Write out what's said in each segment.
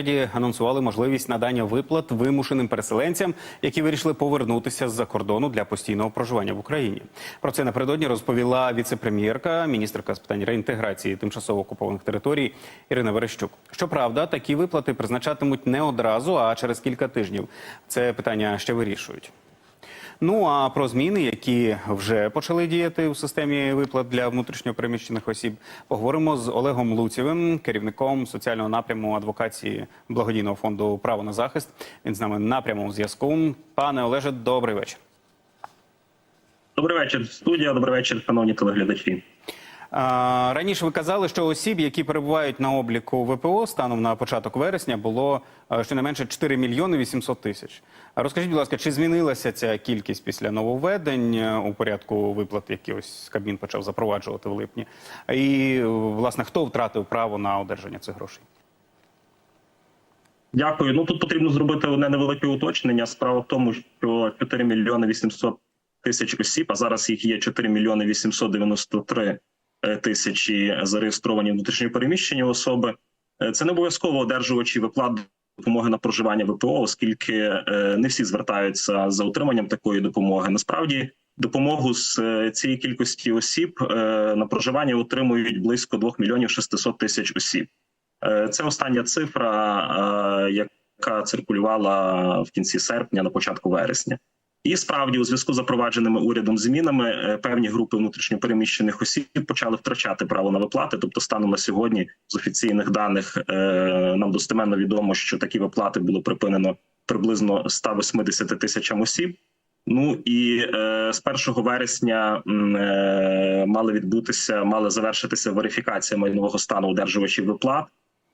Уряді анонсували можливість надання виплат вимушеним переселенцям, які вирішили повернутися з-за кордону для постійного проживання в Україні. Про це напередодні розповіла віце-прем'єрка, міністерка з питань реінтеграції тимчасово окупованих територій Ірина Верещук. Щоправда, такі виплати призначатимуть не одразу, а через кілька тижнів. Це питання ще вирішують. Ну а про зміни, які вже почали діяти у системі виплат для внутрішньопереміщених осіб, поговоримо з Олегом Луцєвим, керівником соціального напряму адвокації благодійного фонду Право на захист. Він з нами на прямому зв'язку. Пане Олеже, добрий вечір. Добрий вечір, студія. Добрий вечір, шановні телеглядачі. Раніше ви казали, що осіб, які перебувають на обліку ВПО станом на початок вересня, було е, щонайменше 4 мільйони 800 тисяч. Розкажіть, будь ласка, чи змінилася ця кількість після нововведень е, у порядку виплат, які ось Кабмін почав запроваджувати в липні? І власне хто втратив право на одержання цих грошей? Дякую. Ну тут потрібно зробити одне невелике уточнення. Справа в тому, що 4 мільйони 800 тисяч осіб, а зараз їх є 4 мільйони 893 тисячі зареєстровані внутрішньопереміщені особи. Е, Це не обов'язково одержувачі виплат допомоги на проживання ВПО, оскільки е, не всі звертаються за отриманням такої допомоги. Насправді допомогу з е, цієї кількості осіб е, на проживання отримують близько 2 мільйонів 600 тисяч осіб. Е, Це остання цифра, е, яка циркулювала в кінці серпня, на початку вересня. І справді, у зв'язку з запровадженими урядом змінами, е, певні групи внутрішньопереміщених осіб почали втрачати право на виплати. Тобто, станом на сьогодні, з офіційних даних е, нам достеменно відомо, що такі виплати було припинено приблизно 180 тисячам осіб. Ну і е, з 1 вересня е, мали відбутися, мали завершитися верифікація майнового стану одержувачів виплат,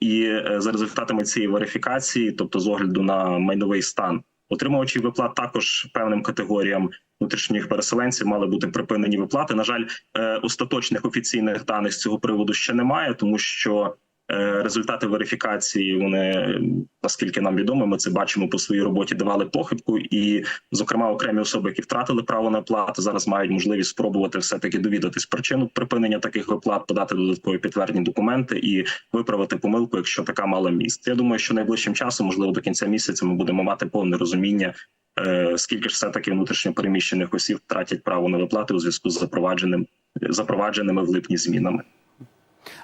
і е, за результатами цієї верифікації, тобто з огляду на майновий стан, отримувачів виплат також певним категоріям внутрішніх переселенців мали бути припинені виплати. На жаль, е, остаточних офіційних даних з цього приводу ще немає, тому що результати верифікації вони наскільки нам відомо, ми це бачимо по своїй роботі, давали похибку, і зокрема окремі особи, які втратили право на оплату, зараз мають можливість спробувати все таки довідатись причину припинення таких виплат, подати додаткові підтвердні документи і виправити помилку, якщо така мала місце. Я думаю, що найближчим часом, можливо, до кінця місяця, ми будемо мати повне розуміння. е, Скільки ж все таки внутрішньо переміщених осіб втратять право на виплати у зв'язку з запровадженим запровадженими в липні змінами?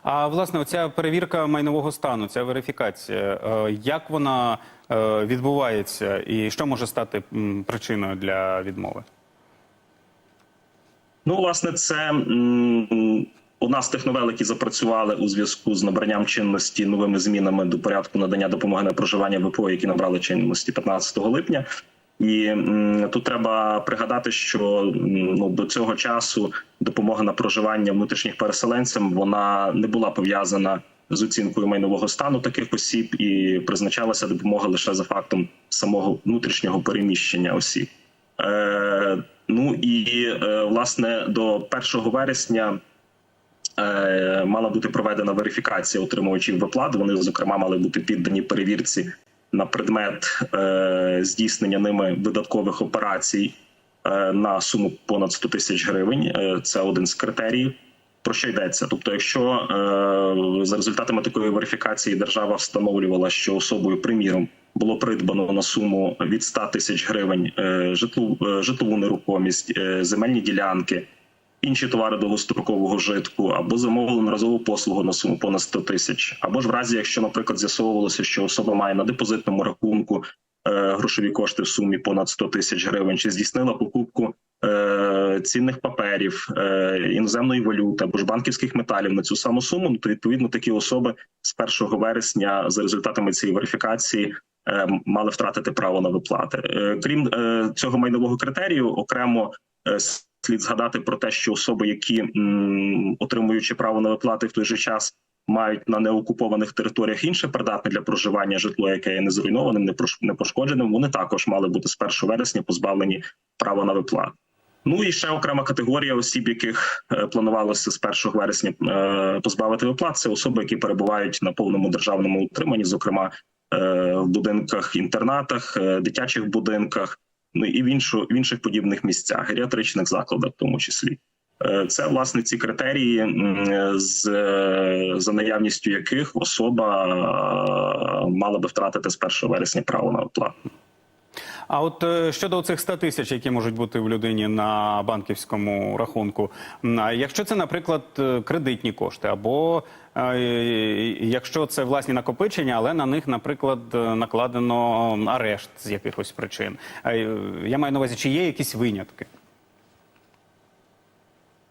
А власне, оця перевірка майнового стану, ця верифікація, е, як вона е, відбувається, і що може стати причиною для відмови? Ну, власне, це м, одна з тих новел, які запрацювали у зв'язку з набранням чинності новими змінами до порядку надання допомоги на проживання ВПО, які набрали чинності 15 липня. І м, тут треба пригадати, що ну до цього часу допомога на проживання внутрішніх переселенцям вона не була пов'язана з оцінкою майнового стану таких осіб, і призначалася допомога лише за фактом самого внутрішнього переміщення осіб. Е, ну і е, власне до 1 вересня. е, Мала бути проведена верифікація отримувачів виплат. Вони зокрема мали бути піддані перевірці на предмет е, здійснення ними видаткових операцій е, на суму понад 100 тисяч гривень. Е, це один з критеріїв. Про що йдеться? Тобто, якщо е, за результатами такої верифікації держава встановлювала, що особою, приміром, було придбано на суму від 100 тисяч гривень е, житлу, е, житлову нерухомість, е, земельні ділянки, інші товари довгострокового житку, або замовлену разову послугу на суму понад 100 тисяч, або ж в разі, якщо, наприклад, з'ясовувалося, що особа має на депозитному рахунку е, грошові кошти в сумі понад 100 тисяч гривень, чи здійснила покупку е, цінних паперів, е, іноземної валюти або ж банківських металів на цю саму суму, ну, то відповідно такі особи з 1 вересня за результатами цієї верифікації. е, Мали втратити право на виплати, Е, крім е, цього майнового критерію, окремо слід згадати про те, що особи, які отримуючи право на виплати в той же час, мають на неокупованих територіях інше придатне для проживання житло, яке є не зруйнованим, не пошкодженим. Вони також мали бути з 1 вересня позбавлені права на виплату. Ну і ще окрема категорія осіб, яких е, планувалося з 1 вересня е, позбавити виплат. Це особи, які перебувають на повному державному утриманні, зокрема е, в будинках, інтернатах, дитячих будинках, ну і в іншу в інших подібних місцях, геріатричних закладах, в тому числі. Е, Це власне ці критерії, з за наявністю яких особа е, мала би втратити з 1 вересня право на оплату. А от е, щодо цих 100 тисяч, які можуть бути в людині на банківському рахунку, якщо це, наприклад, кредитні кошти, або якщо це власні накопичення, але на них, наприклад, е, накладено арешт з якихось причин. Е, Я маю на увазі, чи є якісь винятки?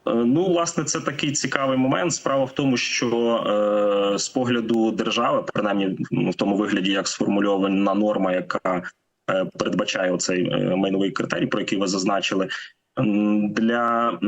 Е, Ну, власне, це такий цікавий момент. Справа в тому, що е, з погляду держави, принаймні ну, в тому вигляді, як сформульована норма, яка е, передбачає оцей майновий критерій, про який ви зазначили, для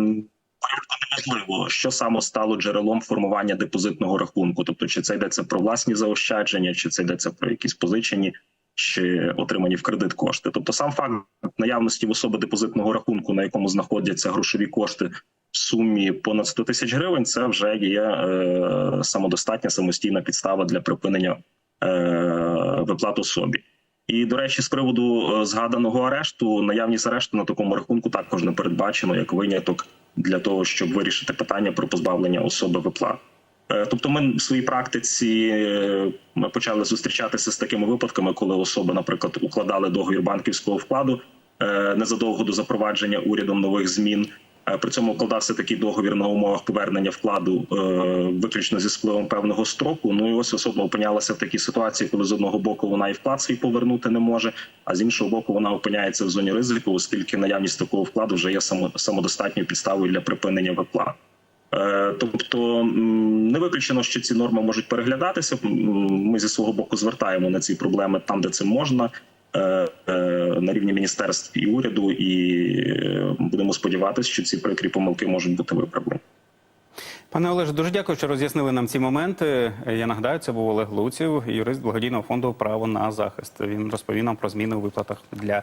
неможливо, що саме стало джерелом формування депозитного рахунку. Тобто, чи це йдеться про власні заощадження, чи це йдеться про якісь позичені. Чи отримані в кредит кошти, тобто сам факт наявності в особи депозитного рахунку, на якому знаходяться грошові кошти в сумі понад 100 тисяч гривень, це вже є е, самодостатня самостійна підстава для припинення е, виплат особі. І до речі, з приводу е, згаданого арешту, наявність арешту на такому рахунку також не передбачено як виняток для того, щоб вирішити питання про позбавлення особи виплат. Е, Тобто, ми в своїй практиці е, ми почали зустрічатися з такими випадками, коли особи, наприклад, укладали договір банківського вкладу незадовго до запровадження урядом нових змін. Е, При цьому укладався такий договір на умовах повернення вкладу е, виключно зі спливом певного строку. Ну і ось особа опинялася в такій ситуації, коли з одного боку вона і вклад свій повернути не може, а з іншого боку, вона опиняється в зоні ризику, оскільки наявність такого вкладу вже є самодостатньою підставою для припинення виплат. Е, Тобто не виключено, що ці норми можуть переглядатися. Ми зі свого боку звертаємо на ці проблеми там, де це можна, на рівні міністерств і уряду, і е, будемо сподіватися, що ці прикрі помилки можуть бути виправлені. Пане Олеже, дуже дякую, що роз'яснили нам ці моменти. Я нагадаю, це був Олег Луців, юрист благодійного фонду Право на захист. Він розповів нам про зміни у виплатах для